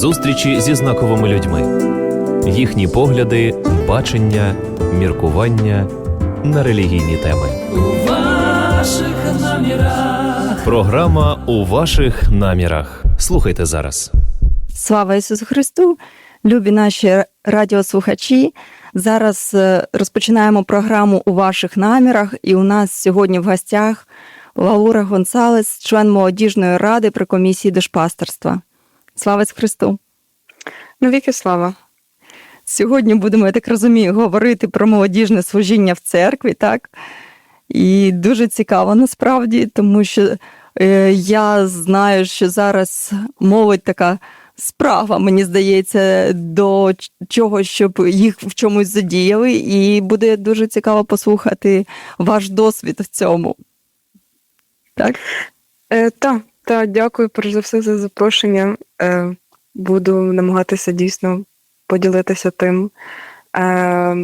зустрічі зі знаковими людьми, їхні погляди, бачення, міркування на релігійні теми. у ваших намірах. Програма у ваших намірах. Слухайте зараз. Слава Ісусу Христу! Любі наші радіослухачі. Зараз е, розпочинаємо програму у ваших намірах, і у нас сьогодні в гостях Лаура Гонсалес, член молодіжної ради при комісії душпастерства. Ісусу Христу! Навіки слава. Сьогодні будемо, я так розумію, говорити про молодіжне служіння в церкві, так? І дуже цікаво насправді, тому що е, я знаю, що зараз молодь така справа, мені здається, до чого, щоб їх в чомусь задіяли, і буде дуже цікаво послухати ваш досвід в цьому. Так? Е, та, та, дякую перш за все за запрошення. Е, буду намагатися дійсно поділитися тим, е,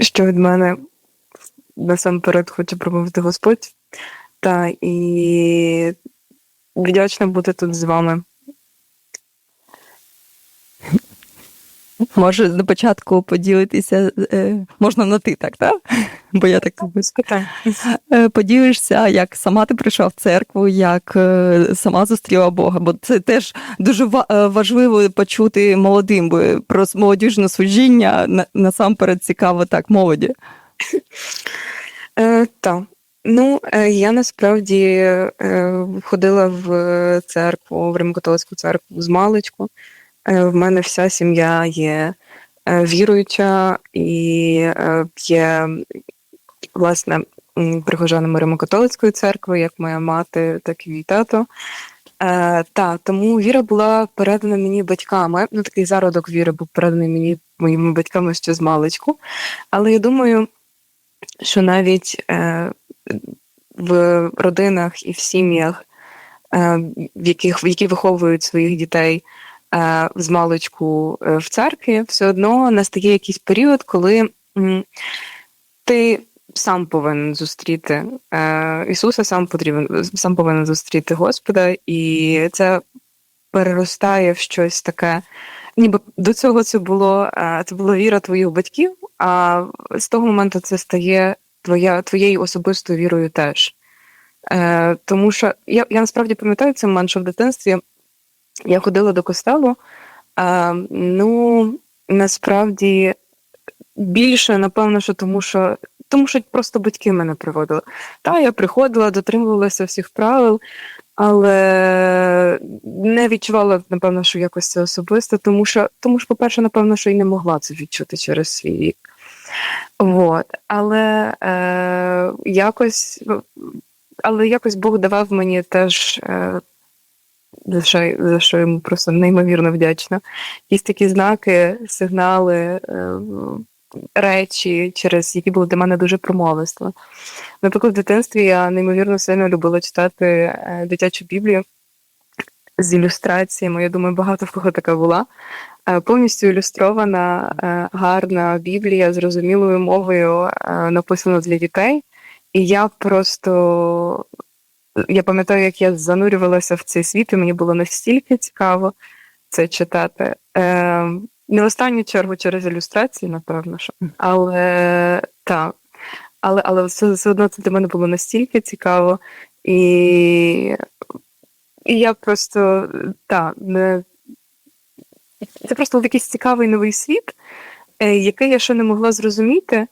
що від мене насамперед хоче промовити Господь. Та і вдячна бути тут з вами. Може, на початку поділитися, е, можна на ти, так, так? Бо я так Спитай. Е, поділишся, як сама ти прийшла в церкву, як е, сама зустріла Бога. Бо це теж дуже важливо почути молодим, бо про молодіжне служіння насамперед цікаво так молоді. Так. Ну, я насправді ходила в церкву, в Римокатолицьку церкву з маличку. Е, в мене вся сім'я є е, віруюча і е, є, власне, прихожанами Римокатолицької церкви, як моя мати, так і мій тато. Е, та, тому віра була передана мені батьками. Ну, такий зародок віри був переданий мені моїми батьками ще з маличку. Але я думаю, що навіть е, в родинах і в сім'ях, е, в яких в які виховують своїх дітей з маличку е, в церкві, все одно настає якийсь період, коли ти сам повинен зустріти е, Ісуса, сам потрібен, сам повинен зустріти Господа, і це переростає в щось таке. Ніби до цього це було е, це була віра твоїх батьків, а з того моменту це стає твоя, твоєю особистою вірою теж. Е, тому що я, я насправді пам'ятаю цей момент, що в дитинстві я ходила до костелу. Е, ну, насправді більше, напевно, що тому що тому що просто батьки мене приводили. Та, я приходила, дотримувалася всіх правил, але не відчувала, напевно, що якось це особисто, тому що, тому що, по-перше, напевно, що і не могла це відчути через свій вік. Вот. Але е, якось, але якось Бог давав мені теж, е, за, що, за що йому просто неймовірно вдячна. Якісь такі знаки, сигнали, е, речі, через які були для мене дуже промовисто. Наприклад, в дитинстві я неймовірно сильно любила читати е, дитячу біблію з ілюстраціями. Я думаю, багато в кого така була. Е, Повністю ілюстрована гарна біблія зрозумілою мовою, написана для дітей. І я просто я пам'ятаю, як я занурювалася в цей світ, і мені було настільки цікаво це читати. Е, не в останню чергу через ілюстрації, напевно, що. Але так. Але, але все, все одно це для мене було настільки цікаво. І, і я просто так, не це просто був якийсь цікавий новий світ, е, який я ще не могла зрозуміти,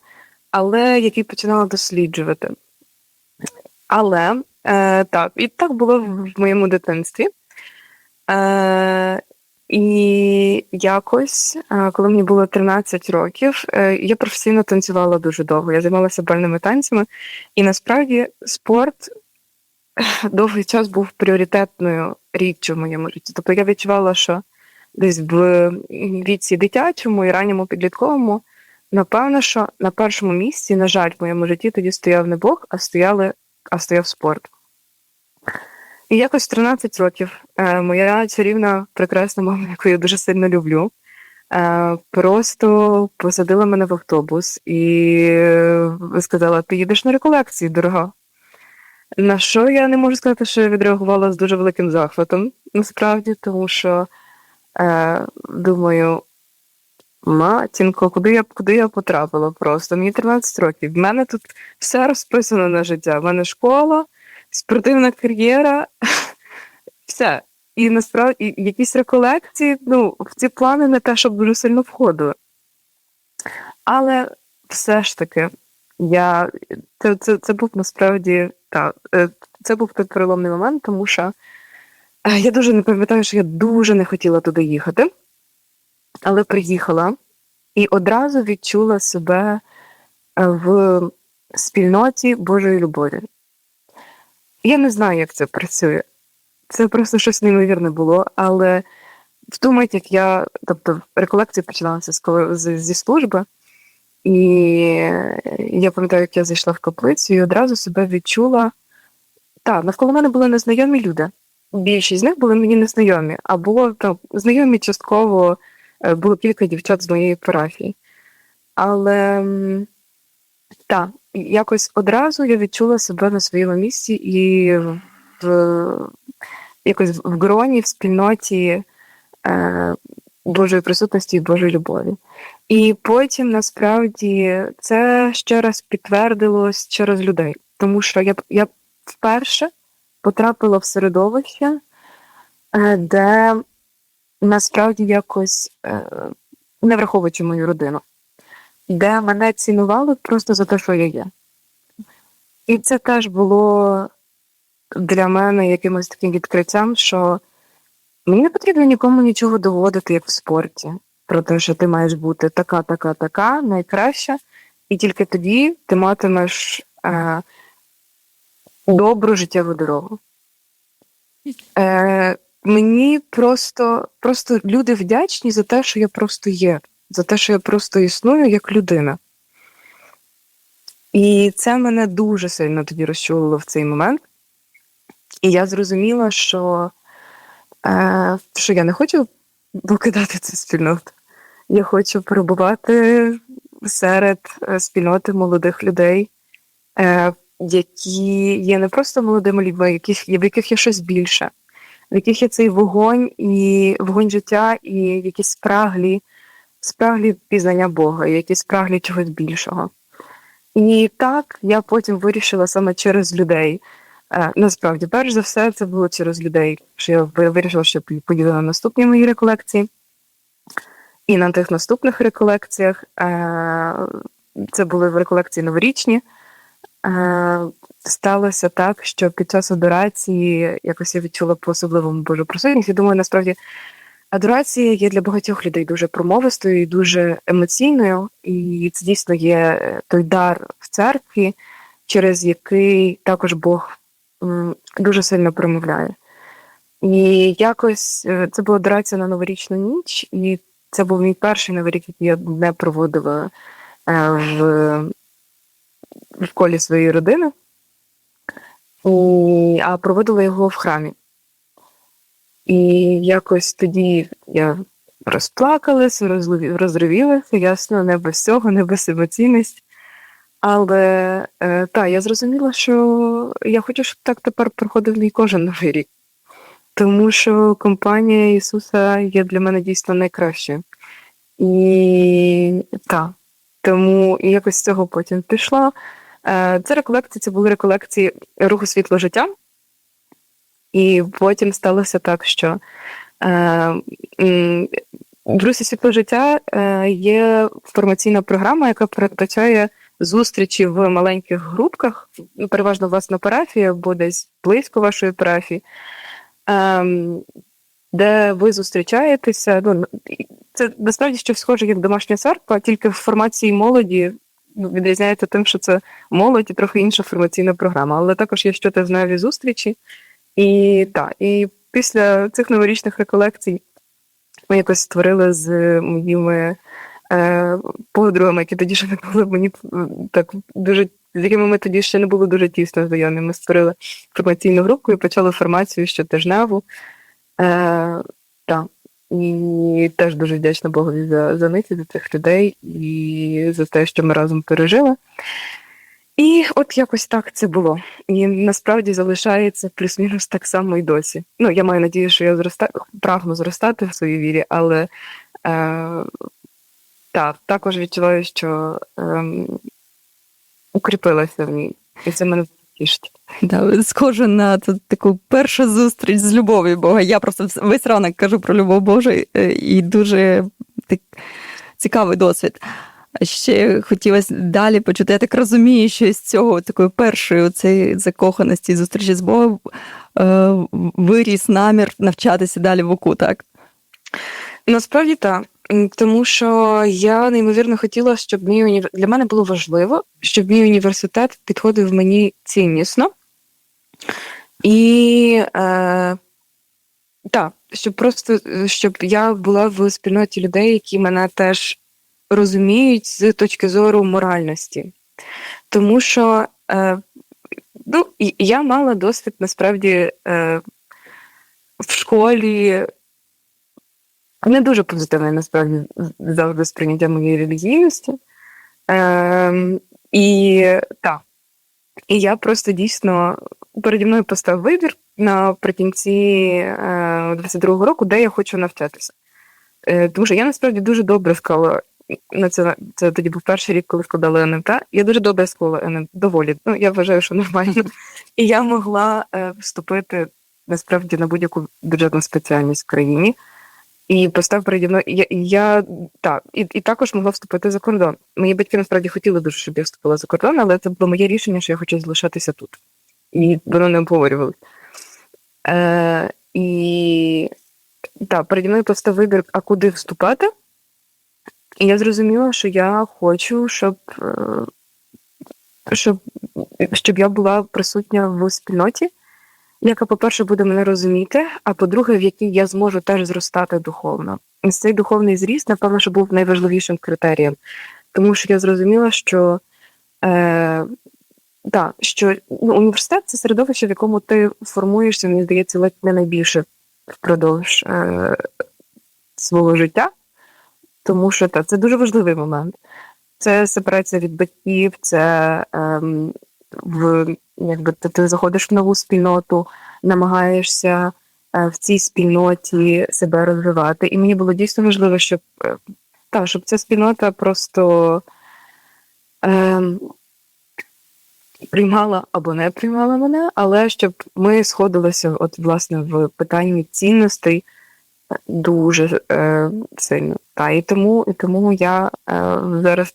але який починала досліджувати. Але е, так, і так було в моєму дитинстві. Е, і якось, е, коли мені було 13 років, е, я професійно танцювала дуже довго. Я займалася бальними танцями, і насправді спорт довгий час був пріоритетною річчю в моєму житті. Тобто я відчувала, що десь в віці дитячому і ранньому підлітковому, напевно, що на першому місці, на жаль, в моєму житті тоді стояв не Бог, а стояли, а стояв спорт. І якось в 13 років е, моя чарівна, прекрасна мама, яку я дуже сильно люблю, е, просто посадила мене в автобус і сказала: ти їдеш на реколекції, дорога. На що я не можу сказати, що я відреагувала з дуже великим захватом. насправді, тому що е, думаю, матінко, куди я, куди я потрапила просто? Мені 13 років. В мене тут все розписано на життя. В мене школа, спортивна кар'єра, все. І насправді якісь реколекції, ну, в ці плани не те, щоб дуже сильно входили. Але все ж таки, я, це, це, це був насправді так, е, це був той переломний момент, тому що е, я дуже не пам'ятаю, що я дуже не хотіла туди їхати, але приїхала і одразу відчула себе е, в спільноті Божої любові. Я не знаю, як це працює. Це просто щось неймовірне було, але в ту мить, як я, тобто, реколекція починалася з, коли- зі служби, і я пам'ятаю, як я зайшла в каплицю і одразу себе відчула. Так, навколо мене були незнайомі люди. Більшість з них були мені незнайомі, а було там знайомі частково е, було кілька дівчат з моєї парафії. Але так, якось одразу я відчула себе на своєму місці і в, якось в гроні, в спільноті е, Божої присутності і Божої любові. І потім насправді це ще раз підтвердилось через людей, тому що я, я вперше потрапила в середовище, е, де насправді якось е, не враховуючи мою родину, де мене цінували просто за те, що я є. І це теж було для мене якимось таким відкриттям, що мені не потрібно нікому нічого доводити, як в спорті, про те, що ти маєш бути така, така, така, найкраща, і тільки тоді ти матимеш е, добру життєву дорогу. Е, мені просто, просто люди вдячні за те, що я просто є, за те, що я просто існую як людина. І це мене дуже сильно тоді розчулило в цей момент. І я зрозуміла, що, е, що я не хочу покидати цю спільноту. Я хочу перебувати серед е, спільноти молодих людей, е, які є не просто молодими людьми, яких, в яких є щось більше, в яких є цей вогонь і вогонь життя, і якісь спраглі, спраглі пізнання Бога, і якісь спраглі чогось більшого. І так я потім вирішила саме через людей. Е, Насправді, перш за все, це було через людей, що я вирішила, що поїду на наступні мої реколекції. І на тих наступних реколекціях е, це були реколекції новорічні. Е, Сталося так, що під час адорації якось я відчула по особливому Божу присутність. І думаю, насправді адорація є для багатьох людей дуже промовистою і дуже емоційною, і це дійсно є е, той дар в церкві, через який також Бог дуже сильно промовляє. І якось е, це була адорація на новорічну ніч, і це був мій перший новий рік, який я не проводила е, в, в колі своєї родини, і, а проводила його в храмі. І якось тоді я розплакалася, розлові- розривілася, ясно, не без цього, не без емоційності. Але е, та, я зрозуміла, що я хочу, щоб так тепер проходив мій кожен новий рік. Тому що компанія Ісуса є для мене дійсно найкращою. І так, тому якось з цього потім пішла. Е, Це реколекції, це були реколекції руху світло життя. І потім сталося так, що е, в русі світло життя е, є формаційна програма, яка передбачає зустрічі в маленьких групках, переважно власна парафія або десь близько вашої парафії, ем, де ви зустрічаєтеся. Ну, це насправді щось схоже як домашня церква, тільки в формації молоді ну, відрізняється тим, що це молодь і трохи інша формаційна програма. Але також є щотижневі зустрічі. І так, і після цих новорічних реколекцій ми якось створили з моїми е, подругами, які тоді ще не були мені так дуже, з якими ми тоді ще не були дуже тісно знайомі. Ми створили формаційну групу і почали формацію щотижневу. Е, так. І теж дуже вдячна Богові за, за них, і за цих людей і за те, що ми разом пережили. І от якось так це було. І насправді залишається плюс-мінус так само і досі. Ну, я маю надію, що я зроста... прагну зростати в своїй вірі, але е... так, також відчуваю, що е... укріпилася в ній. І це мене тішить. Да, схоже на таку першу зустріч з любов'ю Бога. Я просто весь ранок кажу про любов Божу е, і дуже так, цікавий досвід. Ще хотілося далі почути. Я так розумію, що з цього такої першої цієї закоханості зустрічі з Богом е, виріс намір навчатися далі в УКУ, так? Насправді так. Тому що я неймовірно хотіла, щоб мій універ... для мене було важливо, щоб мій університет підходив мені ціннісно. І е, так, щоб просто е, щоб я була в спільноті людей, які мене теж розуміють з точки зору моральності. Тому що е, ну, я мала досвід насправді е, в школі не дуже позитивне насправді завжди сприйняття моєї релігійності. Ем, і так. І я просто дійсно переді мною постав вибір наприкінці е, 22-го року, де я хочу навчатися. Е, тому що я насправді дуже добре склала на це, це тоді був перший рік, коли складала НМТ. Я дуже добре склала НМТ, доволі. Ну, я вважаю, що нормально. І я могла е, вступити насправді на будь-яку бюджетну спеціальність в країні. І постав переді мною. Я, я так, і, і також могла вступити за кордон. Мої батьки насправді хотіли дуже, щоб я вступила за кордон, але це було моє рішення, що я хочу залишатися тут. І воно не обговорювалося. Е, і так, переді мною постав вибір, а куди вступати. І я зрозуміла, що я хочу, щоб, е, щоб, щоб я була присутня в спільноті, яка, по-перше, буде мене розуміти, а по-друге, в якій я зможу теж зростати духовно. І цей духовний зріст, напевно, що був найважливішим критерієм, тому що я зрозуміла, що, е, да, що ну, університет це середовище, в якому ти формуєшся, мені здається, ледь не найбільше впродовж е, свого життя, тому що та, це дуже важливий момент. Це сепарація від батьків, це ем, в якби ти, ти заходиш в нову спільноту, намагаєшся е, в цій спільноті себе розвивати. І мені було дійсно важливо, щоб, е, та, щоб ця спільнота просто ем, приймала або не приймала мене, але щоб ми сходилися от, власне, в питанні цінностей е, дуже е, сильно. Та, і, тому, і тому я е, зараз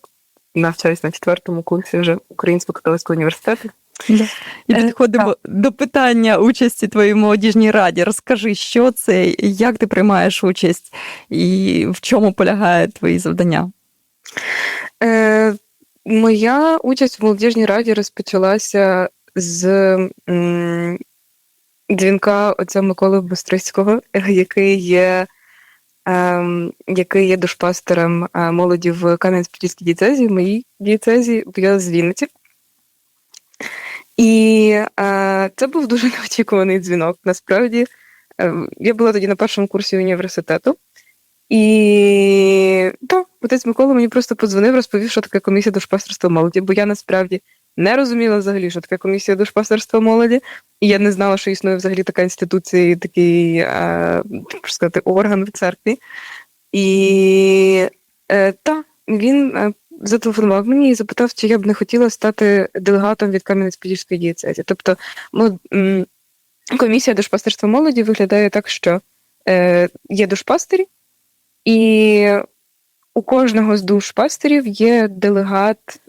навчаюсь на четвертому курсі вже Українського католицького університету. Да. І Е, підходимо до питання участі твоїй молодіжній раді. Розкажи, що це, як ти приймаєш участь і в чому полягає твої завдання? Е, моя участь в молодіжній раді розпочалася з м, дзвінка отця Миколи Бострицького, який є, ем, який є душпастером е, молоді в Кам'янець-Подільській дієцезі, в моїй дієцезі, бо я з Вінниці. І е, це був дуже неочікуваний дзвінок. Насправді, е, я була тоді на першому курсі університету. І так, отець Микола мені просто подзвонив, розповів, що таке комісія душпастерства молоді, бо я насправді не розуміла взагалі, що таке комісія душпастерства молоді, і я не знала, що існує взагалі така інституція, і такий е, що сказати, орган в церкві. І е, так, він е, зателефонував мені і запитав, чи я б не хотіла стати делегатом від Кам'янець-Подільської дієцезі. Тобто, ну, комісія душпастерства молоді виглядає так, що е, є душпастері, і у кожного з душпастерів є делегат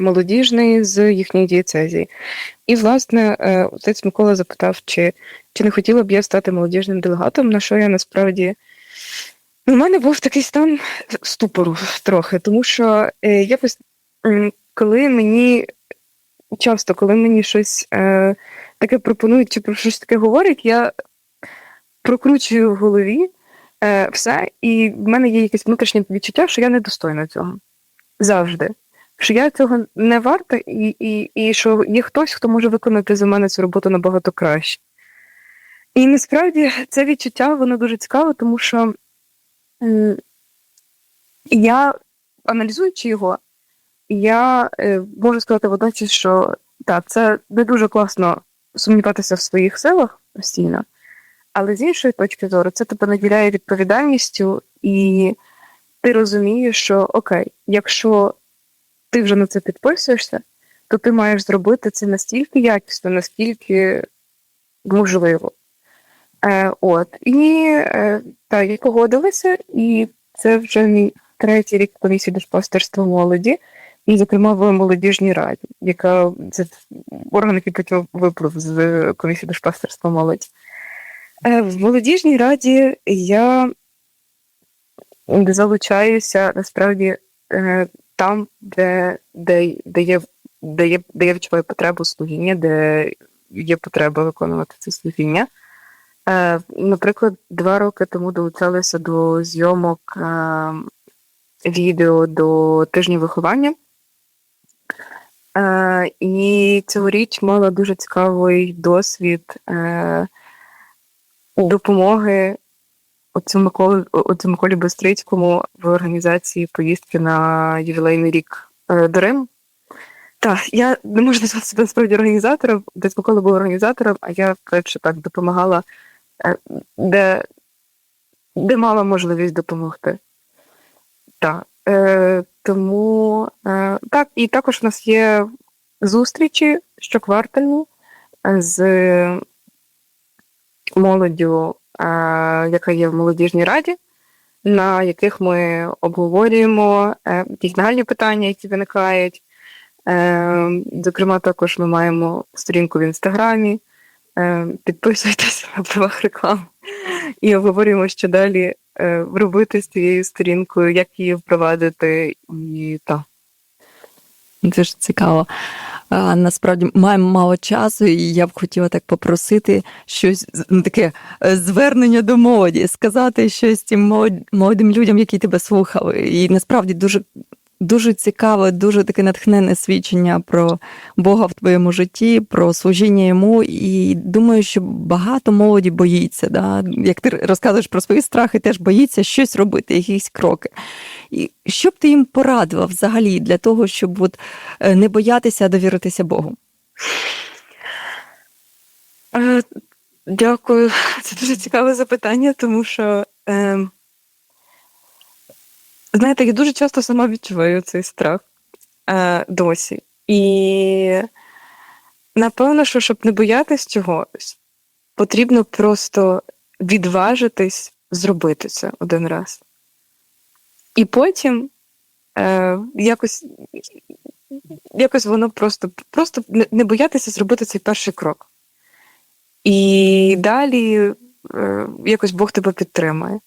молодіжний з їхньої дієцезії. І, власне, е, отець Микола запитав, чи, чи не хотіла б я стати молодіжним делегатом, на що я насправді. У мене був такий стан ступору трохи, тому що е, якось, коли мені часто, коли мені щось е, таке пропонують чи про щось таке говорять, я прокручую в голові е, все, і в мене є якесь внутрішнє відчуття, що я недостойна цього. Завжди. Що я цього не варта, і, і, і що є хтось, хто може виконати за мене цю роботу набагато краще. І насправді це відчуття воно дуже цікаве, тому що я, аналізуючи його, я е, можу сказати водночас, що так, це не дуже класно сумніватися в своїх силах постійно, але з іншої точки зору, це тебе наділяє відповідальністю, і ти розумієш, що окей, якщо ти вже на це підписуєшся, то ти маєш зробити це настільки якісно, наскільки можливо. Е, от. І е, так, я погодилася, і це вже мій третій рік комісії душпастерства молоді, і, зокрема, в молодіжній раді, яка це орган, який потім виплив з комісії душпастерства молоді. Е, в молодіжній раді я залучаюся насправді е, там, де, де, де, є, де, є, де я відчуваю потребу служіння, де є потреба виконувати це служіння. Е, наприклад, два роки тому долучалися до зйомок е, відео до тижня виховання. Е, і цьогоріч мала дуже цікавий досвід е, допомоги оцю Миколі, оцю Миколі Бестрицькому в організації поїздки на ювілейний рік е, до Риму. Так, я не можу назвати себе насправді організатором, десь Микола був організатором, а я коротше так допомагала, е, де, де мала можливість допомогти. Так. Е, тому е, так, і також у нас є зустрічі щоквартальні е, з молоддю, яка є в молодіжній раді, на яких ми обговорюємо е, якісь нагальні питання, які виникають. Е, зокрема, також ми маємо сторінку в інстаграмі. Е, підписуйтесь на правах реклами і обговорюємо, що далі робити з цією сторінкою, як її впровадити, і так. Дуже цікаво. Насправді маємо мало часу, і я б хотіла так попросити щось ну, таке е, звернення до молоді, сказати щось тим молодим людям, які тебе слухали. І насправді дуже. Дуже цікаве, дуже таке натхненне свідчення про Бога в твоєму житті, про служіння йому. І думаю, що багато молоді боїться. Да? Як ти розказуєш про свої страхи, теж боїться щось робити, якісь кроки. І що б ти їм порадила взагалі для того, щоб от, е, не боятися, а довіритися Богу? Е, Дякую. Це дуже цікаве запитання, тому що, е, знаєте, я дуже часто сама відчуваю цей страх е, досі. І напевно, що щоб не боятись чогось, потрібно просто відважитись зробити це один раз. І потім е, якось, якось воно просто, просто не, боятися зробити цей перший крок. І далі якось Бог тебе підтримує.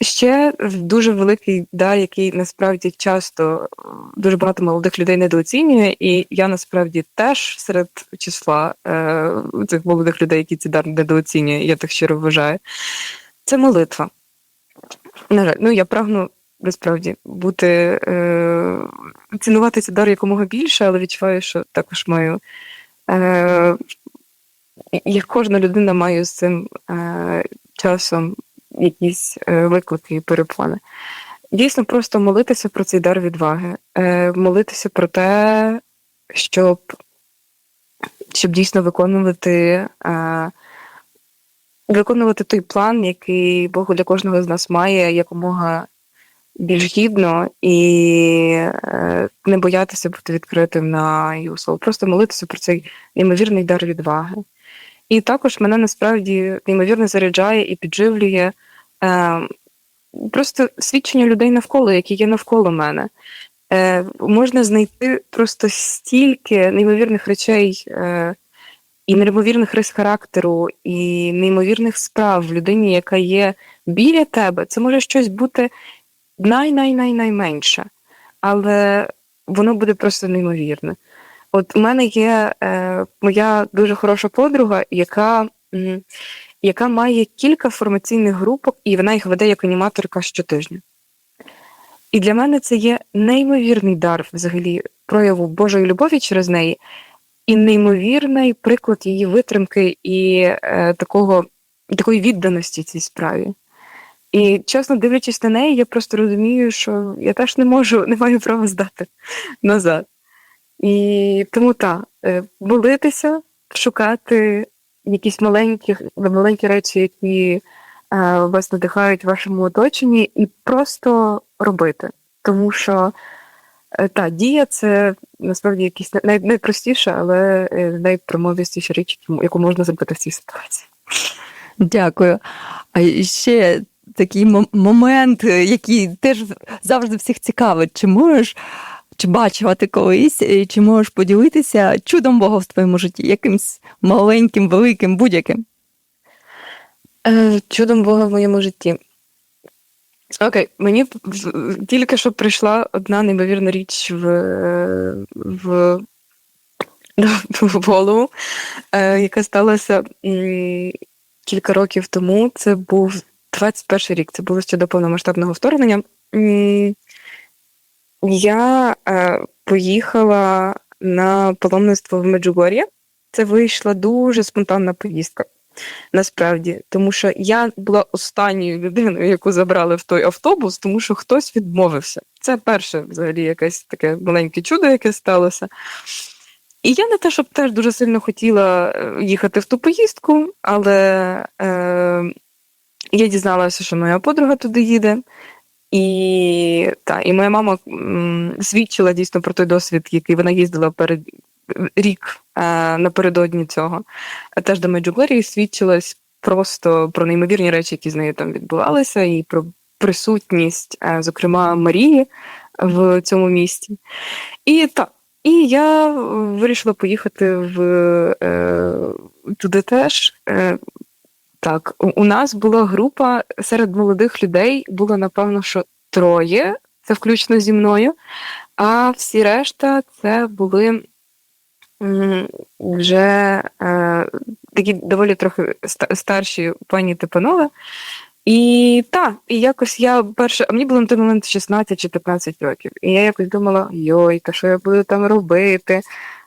Ще дуже великий дар, який насправді часто е, дуже багато молодих людей недооцінює, і я насправді теж серед числа е, цих молодих людей, які ці дар недооцінює, я так щиро вважаю. Це молитва. На жаль, ну я прагну насправді бути е, цінувати цей дар якомога більше, але відчуваю, що також маю. Е, як кожна людина має з цим е, часом якісь е, виклики і перепони. Дійсно, просто молитися про цей дар відваги, е, молитися про те, щоб, щоб дійсно виконувати, е, виконувати той план, який Бог для кожного з нас має якомога більш гідно і е, не боятися бути відкритим на його слово. Просто молитися про цей неймовірний дар відваги. І також мене насправді неймовірно заряджає і підживлює е, просто свідчення людей навколо, які є навколо мене. Е, Можна знайти просто стільки неймовірних речей е, і неймовірних рис характеру, і неймовірних справ в людині, яка є біля тебе. Це може щось бути най-най-най-найменше, але воно буде просто неймовірне. От у мене є е, моя дуже хороша подруга, яка, м, яка має кілька формаційних групок, і вона їх веде як аніматорка щотижня. І для мене це є неймовірний дар взагалі прояву Божої любові через неї, і неймовірний приклад її витримки і е, такого, такої відданості цій справі. І чесно, дивлячись на неї, я просто розумію, що я теж не можу, не маю права здати назад. І тому так, е, молитися, шукати якісь маленькі, маленькі речі, які е, вас надихають в вашому оточенні, і просто робити. Тому що е, та дія це насправді якісь най, найпростіша, але найпромовістіша річ, яку- можна зробити в цій ситуації. Дякую. А ще такий мом- момент, який теж завжди всіх цікавить. Чи можеш, чи бачила ти колись, е, чи можеш поділитися чудом Бога в твоєму житті, якимсь маленьким, великим, будь-яким? Е, чудом Бога в моєму житті. Окей, мені тільки що прийшла одна неймовірна річ в, е, в, в голову, яка сталася кілька років тому. Це був 21 рік, це було ще до повномасштабного вторгнення. Я е, поїхала на паломництво в Меджугор'я. Це вийшла дуже спонтанна поїздка. Насправді, тому що я була останньою людиною, яку забрали в той автобус, тому що хтось відмовився. Це перше, взагалі, якесь таке маленьке чудо, яке сталося. І я не те, щоб теж дуже сильно хотіла е, їхати в ту поїздку, але е, я дізналася, що моя подруга туди їде. І, та, і моя мама м, свідчила дійсно про той досвід, який вона їздила перед рік е, напередодні цього. Теж до Меджугорії свідчилась просто про неймовірні речі, які з нею там відбувалися, і про присутність, е, зокрема, Марії в цьому місті. І так. І я вирішила поїхати в, е, туди теж. Е, так, у, нас була група серед молодих людей, було напевно, що троє, це включно зі мною, а всі решта це були вже е, такі доволі трохи старші пані та панове. І так, і якось я перше, а мені було на той момент 16 чи 15 років. І я якось думала: йой, та що я буду там робити?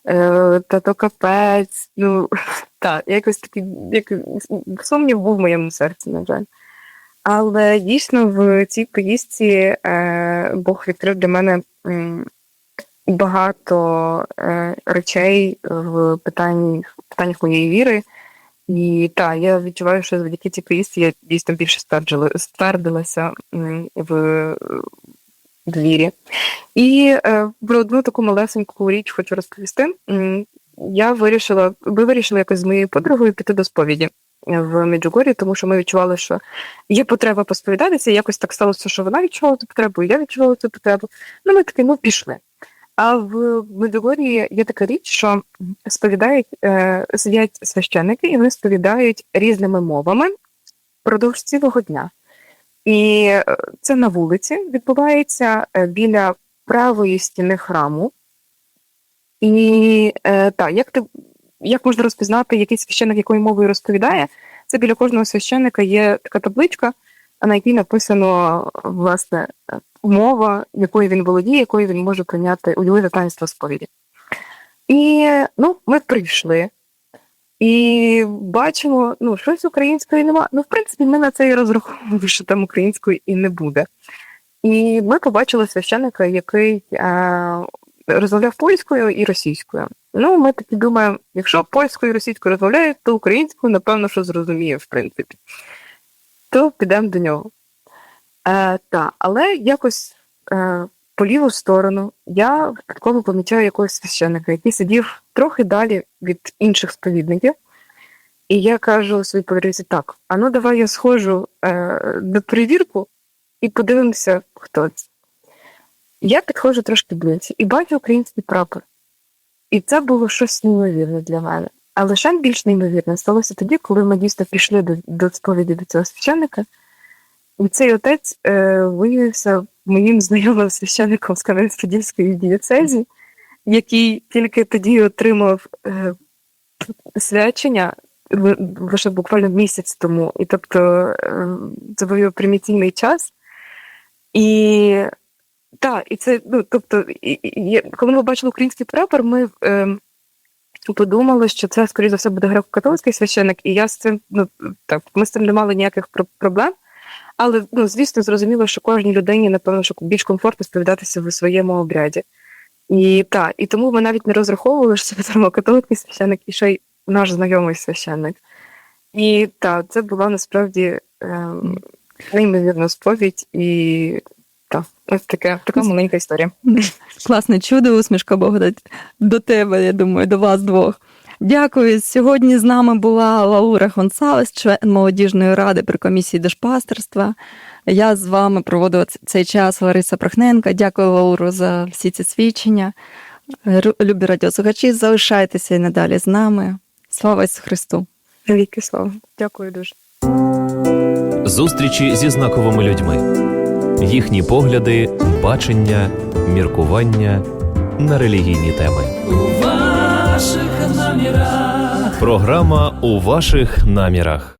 Е, та то капець. Ну, так, якось такий як, сумнів був в моєму серці, на жаль. Але дійсно в цій поїздці е, Бог відкрив для мене багато е, речей в питанні, питаннях моєї віри. І так, я відчуваю, що завдяки цій поїздці я дійсно більше ствердилася в, в вірі. І е, про одну таку малесеньку річ хочу розповісти. Я вирішила, ми вирішили якось з моєю подругою піти до сповіді в Меджугорі, тому що ми відчували, що є потреба посповідатися. і Якось так сталося, що вона відчувала цю потребу, і я відчувала цю потребу. Ну, ми такі, ну, пішли. А в Меджугорі є така річ, що сповідають, е, сидять священники, і вони сповідають різними мовами впродовж цілого дня. І е, це на вулиці відбувається е, біля правої стіни храму. І е, так, як ти як можна розпізнати, який священник якою мовою розповідає? Це біля кожного священника є така табличка, на якій написано власне мова, якою він володіє, якою він може прийняти уділити таїнство сповіді. І ну, ми прийшли і бачимо, ну, щось української нема. Ну, в принципі, ми на це і розраховували, що там української і не буде. І ми побачили священника, який е, розмовляв польською і російською. Ну, ми такі думаємо, якщо польською і російською розмовляють, то українською, напевно, що зрозуміє, в принципі. То підемо до нього. Е, та, але якось е, по ліву сторону я випадково помічаю якогось священника, який сидів трохи далі від інших сповідників. І я кажу своїй подрузі, так, а ну давай я схожу е, на перевірку і подивимося, хто це. Я підходжу трошки ближче і бачу український прапор. І це було щось неймовірне для мене. Але ще більш неймовірне сталося тоді, коли ми дійсно пішли до, до сповіді до цього священника. Цей отець е, виявився моїм знайомим священником з Кам'янець-Подільської дієцезі, який тільки тоді отримав е, свячення ли- лише буквально місяць тому. І тобто е, це був його примітивний час. І так, і це, ну, тобто, і, і, коли ми бачили український прапор, ми е, подумали, що це, скоріше за все, буде греко-католицький священник, і я з цим, ну так, ми з цим не мали ніяких про- проблем. Але ну, звісно, зрозуміло, що кожній людині, напевно, що більш комфортно сповідатися в своєму обряді. І так, і тому ми навіть не розраховували, що це буде католицький священник і ще й наш знайомий священник. І так, це була насправді ем, неймовірна сповідь, і так, ось таке, така маленька історія. Класне чудо, усмішка Богдать до тебе, я думаю, до вас двох. Дякую. Сьогодні з нами була Лаура Гонсалес, член молодіжної ради при комісії дешпастерства. Я з вами проводила цей час Лариса Прохненка. Дякую, Лауру, за всі ці свідчення. Любі радіослухачі, залишайтеся і надалі з нами. Слава Ісусу Христу! Віки слава. Дякую дуже. Зустрічі зі знаковими людьми, їхні погляди, бачення, міркування на релігійні теми. Ваших намірах. Програма у ваших намірах.